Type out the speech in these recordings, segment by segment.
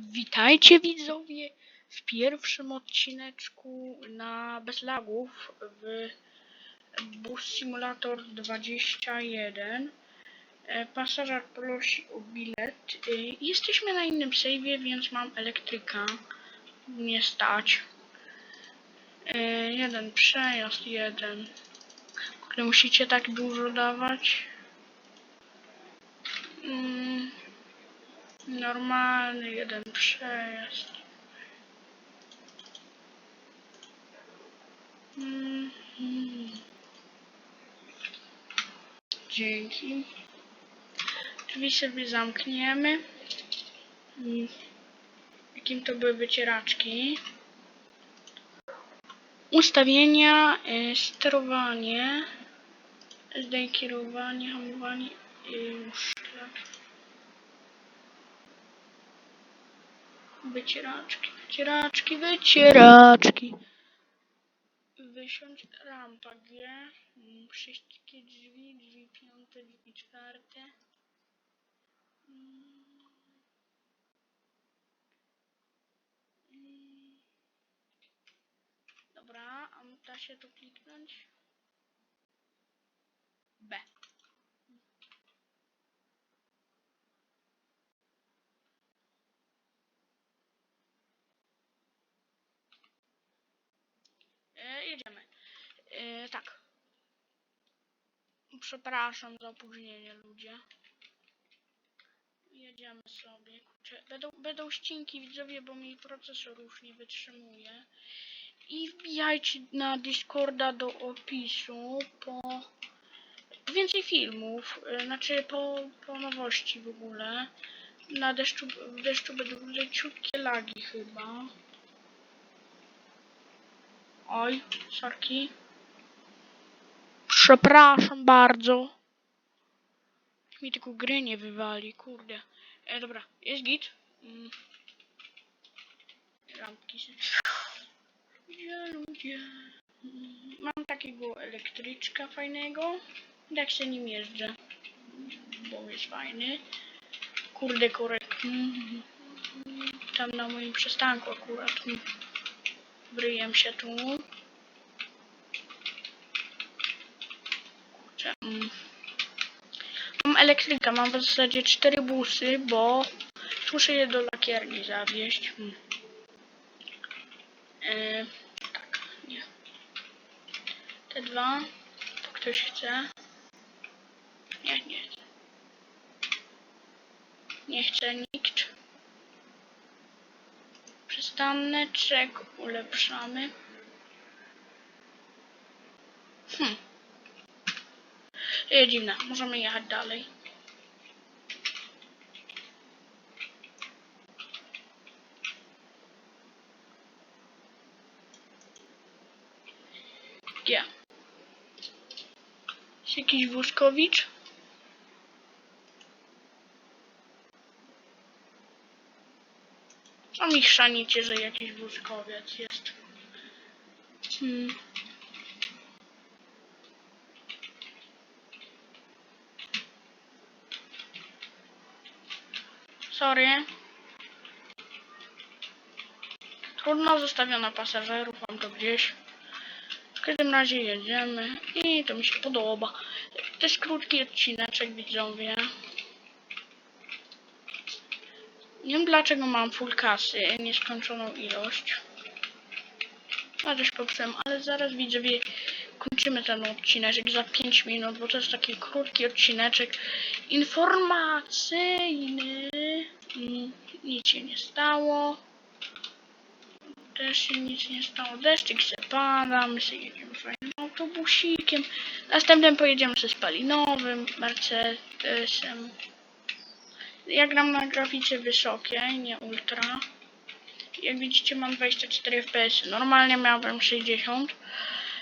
Witajcie widzowie w pierwszym odcineczku na bez lagów w Bus Simulator 21. E, Pasażer prosi o bilet. E, Jesteśmy na innym save'ie, więc mam elektryka. Nie stać. E, Jeden przejazd, jeden. Kurde, musicie tak dużo dawać. Normalny jeden przejazd. Mhm. Dzięki. Drzwi sobie zamkniemy. Mm. Jakim to były wycieraczki? Ustawienia, y, sterowanie, zdaj kierowanie, hamowanie i już tak. Wycieraczki, wycieraczki, wycieraczki. Wysiąść rampa G. mm, Wszystkie drzwi, drzwi piąte, drzwi czwarte. Mm. Mm. Dobra, a da się tu kliknąć? B. E, jedziemy. E, tak. Przepraszam za opóźnienie, ludzie. Jedziemy sobie. Kurczę, będą, będą ścinki, widzowie, bo mi procesor już nie wytrzymuje. I wbijajcie na Discorda do opisu po więcej filmów, e, znaczy po, po nowości w ogóle. Na deszczu, w deszczu będą leciutkie lagi chyba. Oj, sorki. Przepraszam bardzo. Mi tylko gry nie wywali, kurde. E, dobra, jest git. Mm. Lampki się... Ludzie, ludzie. Mm, Mam takiego elektryczka fajnego. Jak się nim jeżdżę. Bo jest fajny. Kurde, korek. Mm. Tam na moim przystanku akurat. Mm. Bryjem się tu. Kurczę. Mm. Elektryka, mam w zasadzie cztery busy, bo muszę je do lakierni zawieźć. Hmm. E, tak, nie. Te dwa. To ktoś chce? Nie, nie. Nie chce nikt. Przystaneczek ulepszamy. Hmm. E, dziwne, możemy jechać dalej. G. Jest jakiś wózkowicz? Co mi chrzanicie, że jakiś wózkowiec jest? Hmm. Sorry. Trudno zostawiona pasażerów, mam to gdzieś. Każdym razie jedziemy i to mi się podoba. To jest krótki odcineczek, widzowie. Nie wiem dlaczego mam full kasy, nieskończoną ilość. Ja coś popsułem, ale zaraz widzowie kończymy ten odcineczek za 5 minut, bo to jest taki krótki odcineczek informacyjny. Nic się nie stało. Też się nic nie stało. Deszczyk się pada, my sobie jedziemy fajnym autobusikiem. Następnym pojedziemy ze spalinowym Mercedesem. Ja gram na grafice wysokiej, nie ultra. Jak widzicie mam 24 fps. Normalnie miałbym 60.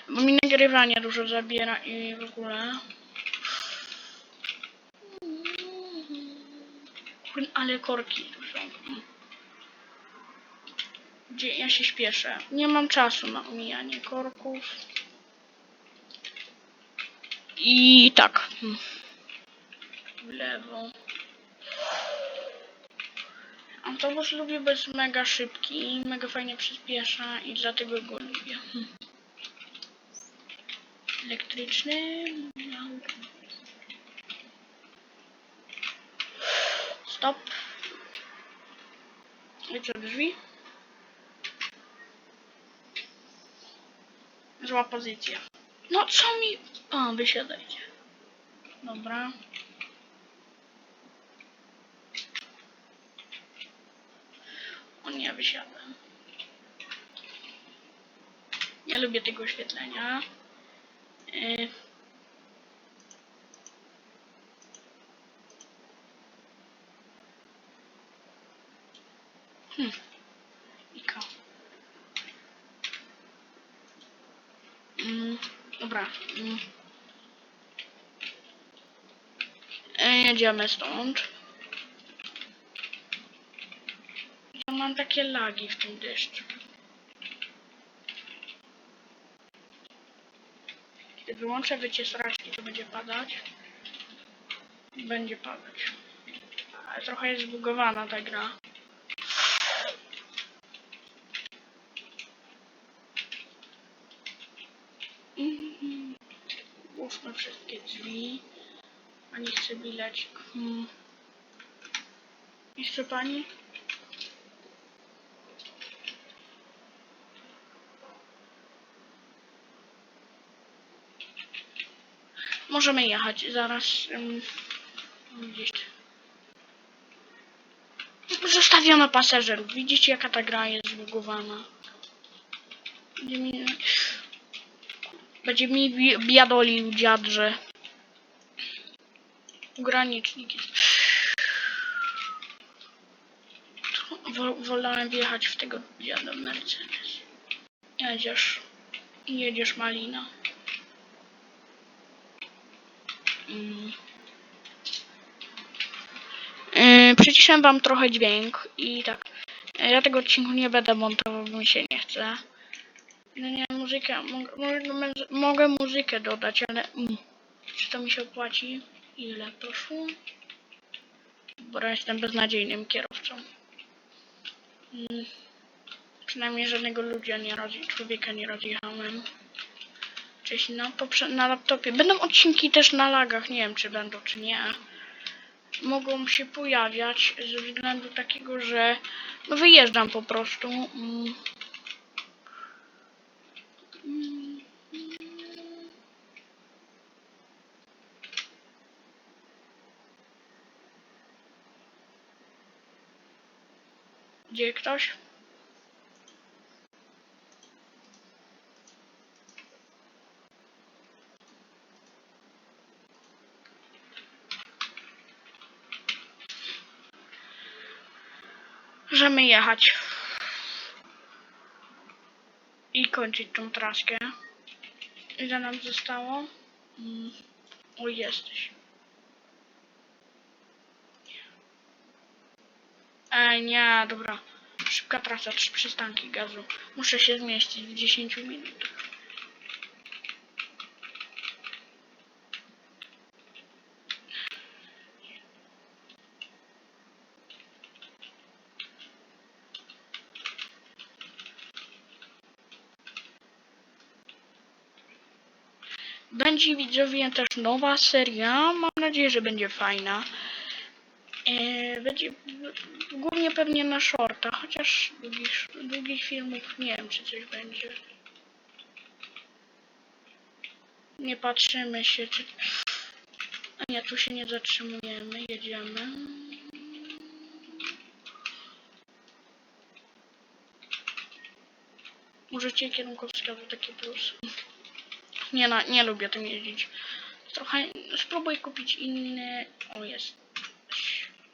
Bo mi nagrywanie dużo zabiera i w ogóle. Ale korki tu są. Gdzie ja się śpieszę. Nie mam czasu na omijanie korków. I tak. W lewo. Autobus lubię, bo jest mega szybki i mega fajnie przyspiesza i dlatego go lubię. Elektryczny. Stop. Co drzwi? Zła pozycja. No co mi... O, wysiadajcie. Dobra. O nie, wysiadłem. Nie lubię tego oświetlenia. Yy. Hmm. Ika. Mm, dobra. Mm. E, jedziemy stąd. Ja mam takie lagi w tym deszczu. Kiedy wyłączę wycie sraczki, to będzie padać. Będzie padać. Ale trochę jest zbugowana ta gra. Mhm. Włóżmy wszystkie drzwi. Pani chce bilecik. Hmm. Chce pani? Możemy jechać zaraz. ym, Gdzieś. Zostawiono pasażerów. Widzicie jaka ta gra jest zbugowana. Będzie mi, będzie mi bi- dziad, że granicznik jest. Wo- wolałem wjechać w tego dziada Mercedes. Jedziesz. Jedziesz Malina. Mm. Yy, przyciszę wam trochę dźwięk i tak. Ja tego odcinku nie będę montował, bo mi się nie chce. No nie, muzykę. Mogę, mogę, mogę muzykę dodać, ale. Mm, czy to mi się opłaci? Ile poszło? Bo jestem beznadziejnym kierowcą. Mm, przynajmniej żadnego ludzia nie rodzi, człowieka nie rozjechałem. Cześć, na, na laptopie. Będą odcinki też na lagach, nie wiem czy będą, czy nie. Mogą się pojawiać ze względu takiego, że no wyjeżdżam po prostu. Mm. Gdzie ktoś? Możemy jechać. I kończyć tą traskę. Ile nam zostało? Mm. O, jesteś. Ej, nie, dobra. Szybka trasa, trzy przystanki gazu. Muszę się zmieścić w 10 minutach. Będzie widzowie też nowa seria. Mam nadzieję, że będzie fajna. E, będzie głównie pewnie na shorta, chociaż długich, długich filmów nie wiem, czy coś będzie. Nie patrzymy się, czy... A nie, tu się nie zatrzymujemy, jedziemy. Użycie kierunkowskazu taki plus. Nie, no, nie lubię tym jeździć. Trochę spróbuj kupić inny. O jest.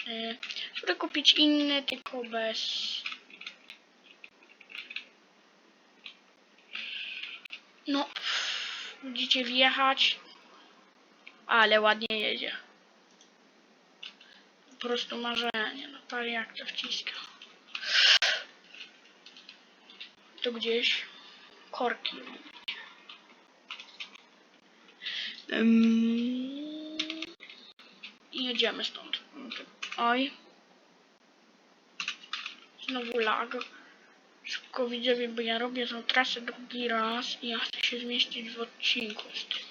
Yy, spróbuj kupić inny, tylko bez. No. Widzicie wjechać. Ale ładnie jedzie. Po prostu marzenie. No par jak to wciska. Tu gdzieś korki. I jedziemy stąd. Oj. Znowu lag. Szybko widzowie, bo ja robię tą trasę drugi raz i ja chcę się zmieścić w odcinku z tym.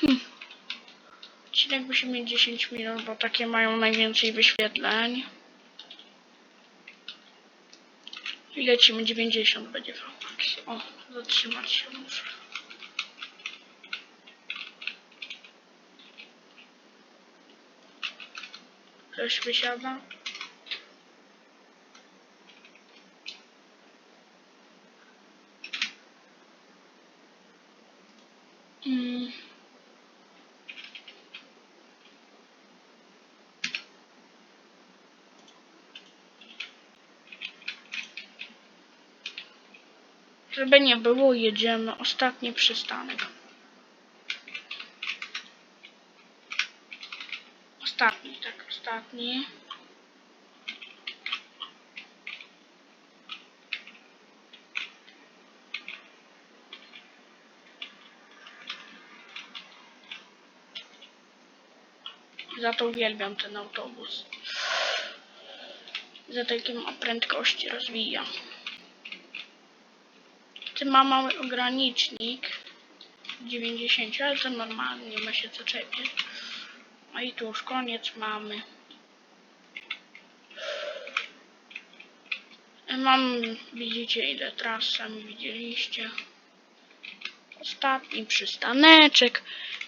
Hm. Odcinek musi mieć 10 minut, bo takie mają najwięcej wyświetleń. I lecimy 90 będzie Max. O, zatrzymać się muszę. Ktoś wysiada? Mm. Żeby nie było, jedziemy. Ostatni przystanek. Ostatni. Za to uwielbiam ten autobus. Za takim ma prędkości rozwija. Ty ma mały ogranicznik 90, ale to normalnie, nie ma się co czepiać. No i tu już koniec mamy. Mam, widzicie ile tras sami widzieliście. Ostatni przystaneczek.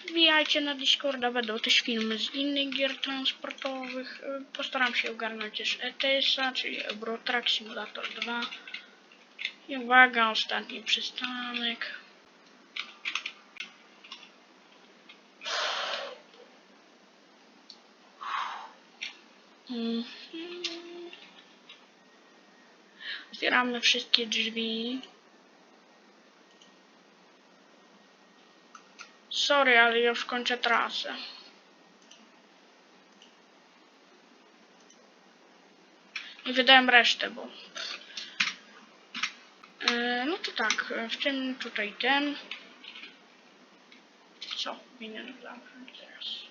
Wbijajcie na Discorda, będą też filmy z innych gier transportowych. Y, Postaram się ogarnąć też ETS-a, czyli Euro Truck Simulator 2. I uwaga, ostatni przystanek. Mhm. Otwieramy wszystkie drzwi. Sorry, ale już kończę trasę. I wydałem resztę, bo... E, no to tak, w tym tutaj ten. Co powinien zamknąć teraz?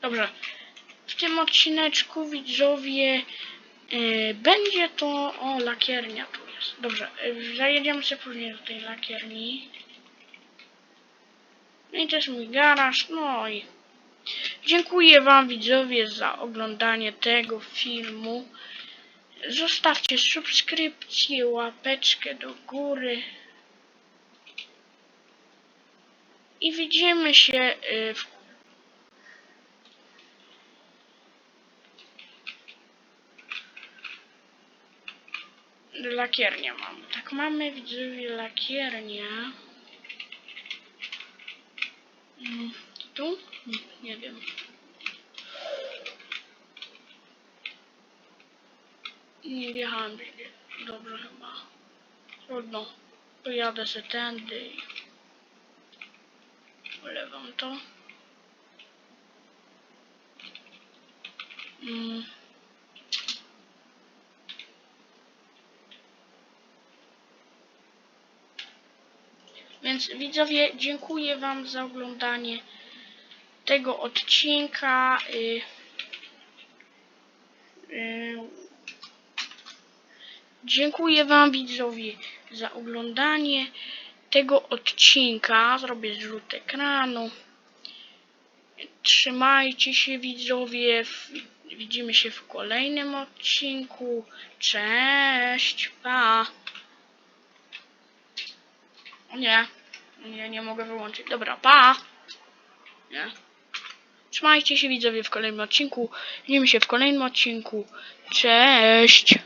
Dobrze. W tym odcineczku widzowie e, będzie to o lakiernia tu jest. Dobrze, e, zajedziemy sobie później do tej lakierni. No i też mój garaż, no i dziękuję wam widzowie za oglądanie tego filmu. Zostawcie subskrypcję, łapeczkę do góry. I widzimy się e, w lakiernię mamy. Tak, mamy widzowie lakiernię. Mm, Tu? Nie wiem. Nie wjechałem dobrze chyba. Trudno. Pojadę se tędy i ulewam to. Mm. Więc widzowie, dziękuję Wam za oglądanie tego odcinka. Y, y, dziękuję Wam widzowie za oglądanie tego odcinka. Zrobię zrzut ekranu. Trzymajcie się widzowie. Widzimy się w kolejnym odcinku. Cześć, pa. O nie, nie, nie mogę wyłączyć. Dobra, pa! Nie. Trzymajcie się widzowie w kolejnym odcinku. Widzimy się w kolejnym odcinku. Cześć!